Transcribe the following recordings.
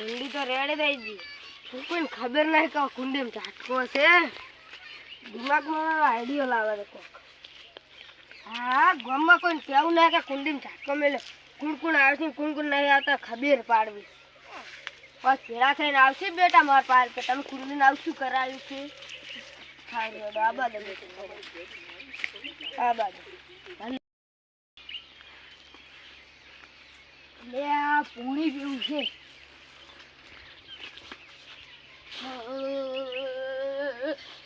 કુંડી તો રેડી થઈ ગઈ. શું કોઈને ખબર નહીં કે કુંડી ઝાટકો છે. દિમાગમાં આઈડિયો લાવે છે કોક. હા, ગામમાં કોઈને કેવું નહીં કે કુંડીમાં ઝાટકો મેલે. કુણ કુણ આવશે કુણ કુણ નહીં આવતા ખબર પાડવી. બસ ભેળા થઈને આવશે બેટા મારા પાર કે તમે કુંડીને આવું શું કરાવ્યું છે? આ બાજુ. આ બાજુ. લે આ પૂણી પીવું છે.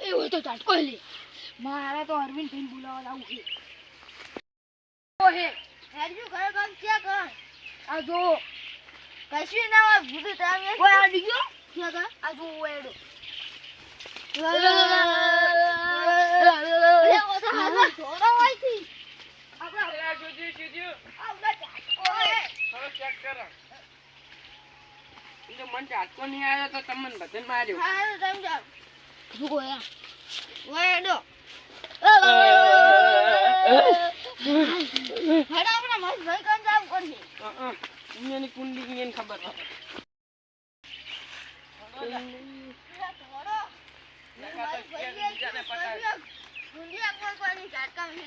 એવું તો ઝાટકો લે મારે તો અરવિંદ ભાઈ બોલાવા લાવું છે. ઓહે હેડજો ઘરે કામ ક્યાં કર આ જો. કશું ના હોય ભૂત તમે આ ક્યાં કર આ હોય મન ચાટકો નહીં આવ્યો તો તમને બધાને માર્યો. હારું તમે જાઓ જુઓ યા વેડો હેડો આપણે મસ્ત ભાઈ કામ જાવ કરશે એની કુંડી એને ખબર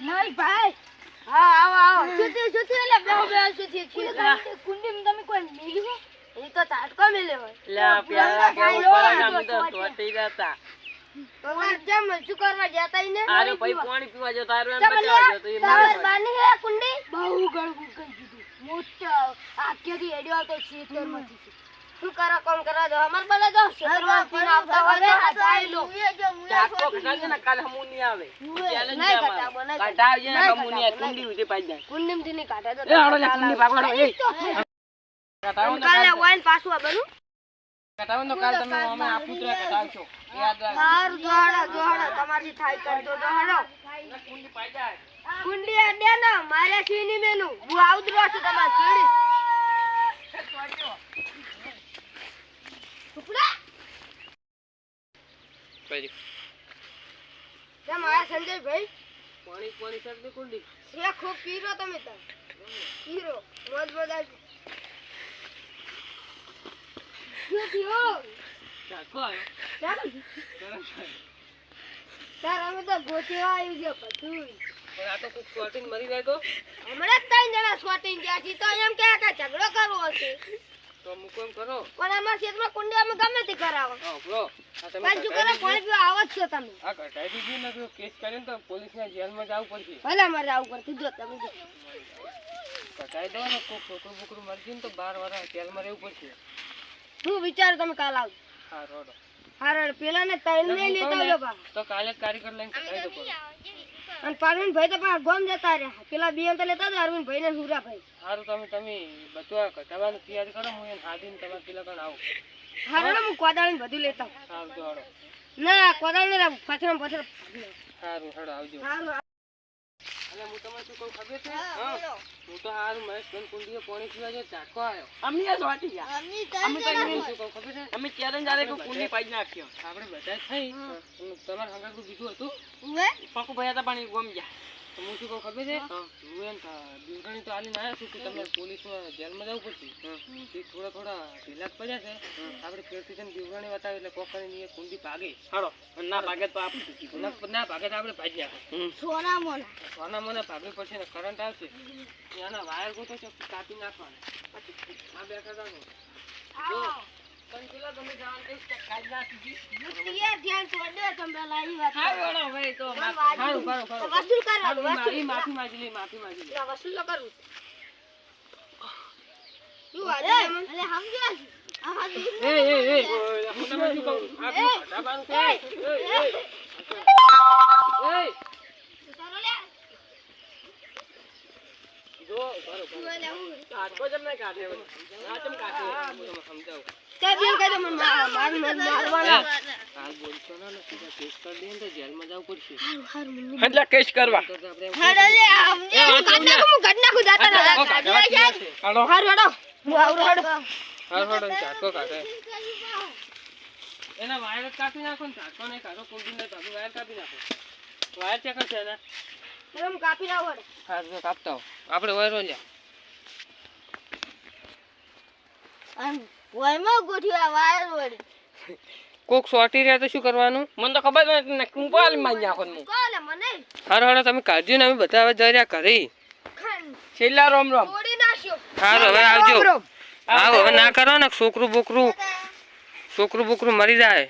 નહીં ભાઈ હા આવો આવો સુતી સુતી એટલે બેહો બેહો સુતી કુંડી તમે કોઈ મિલ્યું એ તો ઝાટકો મિલ્યો હોય લે પ્યારા કેવું પડે અમે તો સોટી રહેતા તો તાર જેમ શું ને? કુંડી? કરી કોમ કરવા દો અમાર બને જો ખેતરમાં આવતા હોય ને લો ઝાટકો કટાવજે ને કાલે હમું નહીં આવે. ચાલે જ. નહીં કટાવજે ને હમું. કટાવો, કુંડી ઉઠી પાડી જાય કુંડીમાંથી નહીં કાઢે તો એ હાડો લે કુંડી પાકડો એ. કાલે વાઈન પાછું આ બનું. કટાવો તો કાલ તમે અમે આ પુત્ર કટાવશો યાદ રાખ હારું દોડો દોડો તમારી થાય કરતો દોડો કુંડી પાઈ જાય. કુંડી અડે ને મારે સીની મેનું. હું આવદરો છું તમાર ચીડી ટુકડા પછી કેમ આયા સંજયભાઈ? પાણી પાણી કરી કુંડી. છે ખૂબ પીરો તમે તો. પીરો. મોજ મોજ આવજો શું થયું ઝાટકો આવ્યો ચાલ સરસ આવ્યો. તાર અમે તો ગોઠવા આવી ગયો બધું પણ આ તો કોક સોટીને મરી જાય તો? હમણાં જ ત્રણ જણા સ્વાટીને ગયા તો એમ કે કે ઝઘડો કરવો હશે તો મૂકો એમ કરો. પણ અમારા ખેતરમાં કુંડી અમે ગમે તે કરાવો. હા બ્રો તમે પણ શું કરો પાણી પીવા આવો જ છો તમે. આ કટાઈ દીધી ને તો કેસ કરીને તો પોલીસના જેલમાં જવું પડશે. ભલે અમારે આવું પડતું જો તમે કટાઈ દો ને કોક છોકરું બોકરું મરજી ને તો બાર વાર જેલમાં રહેવું પડશે. હું વિચાર તમે કાલ આવ? હા રોડો. હારે પેલા ને તૈલ ને લેતા આવજો પા તો કાલે જ લઈને કટાઈ દો અને પારવીન ભાઈ તો પા ગોમ જતા રહ્યા. પેલા બિયન તો લેતા હતા અરવિંદ ભાઈ ને હુરા ભાઈ સારું તમે તમે બચવા કટાવાની તૈયારી કરો હું એને હાથીને તમારે પેલા કણ આવું. હારે હું કોદાળી બધું લેતા. તો હાડો ના કોદાળી ને પથર પથર સારું હાડો આવજો. હારું. અને હું તમને શું કહું ખબર છે? હું તો હાર મહેશ બેન કુંડીએ પાણી પીવા જે ચાકો આવ્યો. અમને જ વાટી ગયા. અમે તો એમ શું કહું ખબર છે? અમે ત્યારે જારે કે કુંડી પાઈ નાખ્યો. આપણે બધા થઈ. તમારા હંગાતું બીજું હતું. પાકું ભયા હતા પાણી ગોમ ગયા. હું શું કહું ખબર છે? હું. એમ બીવરાણી તો આલીને આવ્યા છું કે તમે પોલીસમાં જેલમાં જવું પડશે. તે થોડા થોડા ઢીલા પડ્યા છે. આપણે ફેરથી છે બીવરાણી બતાવે એટલે કોકરની કરીને એ કુંડી ભાગે. હાડો ના ભાગે તો આપણે ના ભાગે તો આપણે ભાજી નાખે સોના મોના સોના મને ભાગવી પડશે ને કરંટ આવશે. એના વાયર ગોતો છે કાપી નાખવાના. આ બેઠા રાખો. જો તમે જવાનું કે ખાઈ નાખી મુતિયા ધ્યાન છોડે તમે લાઈ વાત હારું હેડો ભાઈ તો હારું. હારું. હારું વસૂલ કરો મારી માફી માંગી લે માફી માંગી લે. વસૂલ તો કરવું શું અરે સમજ્યા? એ એ એ હું તમને શું કહું? આ શું ઘટાબાનું એ. એ. કેસ કરવા. કાઢ કાઢ કાઢ કાઢે. એના વાયર કાપી નાખો ને ચાકો નહીં કાઢો કુંડી ને વાયર કાપી નાખો. વાયર ચેક છે ને? હું કાપી લાવો હા તો કાપતા હો આપણે વાયરો લ્યા. આમ વયમાં ગોઠવ્યા વાયર વળી. કોક સોટી રહ્યા તો શું કરવાનું? મને તો ખબર નથી ને કુંપાલમાં નાખો હું? કોલે મને? હારો હારો તમે કાઢજો ને અમે બધા હવે જઈ રહ્યા ઘરે. છેલ્લા રોમ રોમ. તોડી નાખ્યો. હાર હવે આવજો. આવો હવે ના કરો ને છોકરું બોકરું. છોકરું બોકરું મરી જાય.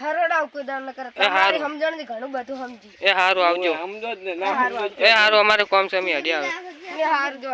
હરડાવ કોઈ કરે. તમારી સમજણથી ઘણું બધું સમજી. એ હારું આવજો. સમજો જ ને ના સમજો એ હારું અમારે કોમ સમી અમે હડી આવે. એ હારું જો